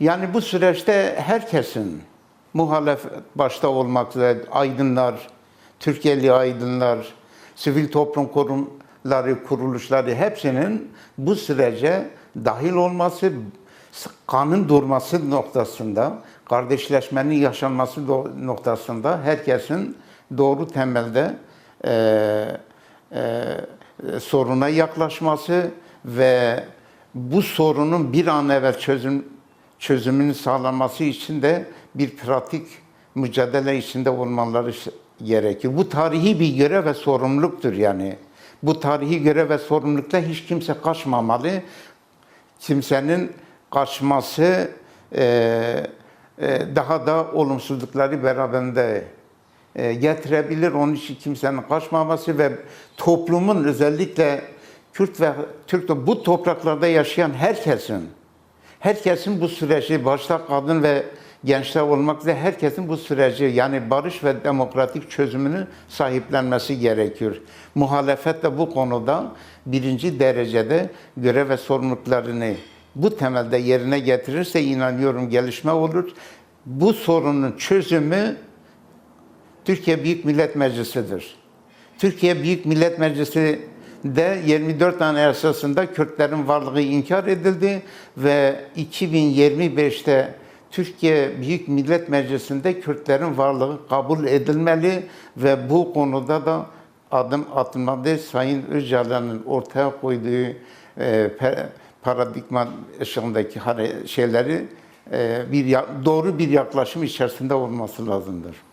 Yani bu süreçte herkesin muhalefet başta olmak üzere aydınlar, Türkiye'li aydınlar, sivil toplum kurumları, kuruluşları hepsinin bu sürece dahil olması, kanın durması noktasında, kardeşleşmenin yaşanması noktasında herkesin doğru temelde eee e, soruna yaklaşması ve bu sorunun bir an evvel çözüm çözümünü sağlanması için de bir pratik mücadele içinde olmaları gerekir. Bu tarihi bir görev ve sorumluluktur yani. Bu tarihi görev ve sorumlulukta hiç kimse kaçmamalı. Kimsenin kaçması e, e, daha da olumsuzlukları beraberinde e, getirebilir. Onun için kimsenin kaçmaması ve toplumun özellikle Kürt ve Türk bu topraklarda yaşayan herkesin herkesin bu süreci başta kadın ve gençler olmak üzere herkesin bu süreci yani barış ve demokratik çözümünü sahiplenmesi gerekiyor. Muhalefet de bu konuda birinci derecede görev ve sorumluluklarını bu temelde yerine getirirse inanıyorum gelişme olur. Bu sorunun çözümü Türkiye Büyük Millet Meclisi'dir. Türkiye Büyük Millet Meclisi de 24 tane esasında Kürtlerin varlığı inkar edildi ve 2025'te Türkiye Büyük Millet Meclisi'nde Kürtlerin varlığı kabul edilmeli ve bu konuda da adım atılmalı. Sayın Öcalan'ın ortaya koyduğu e, paradigma ışığındaki şeyleri e, bir doğru bir yaklaşım içerisinde olması lazımdır.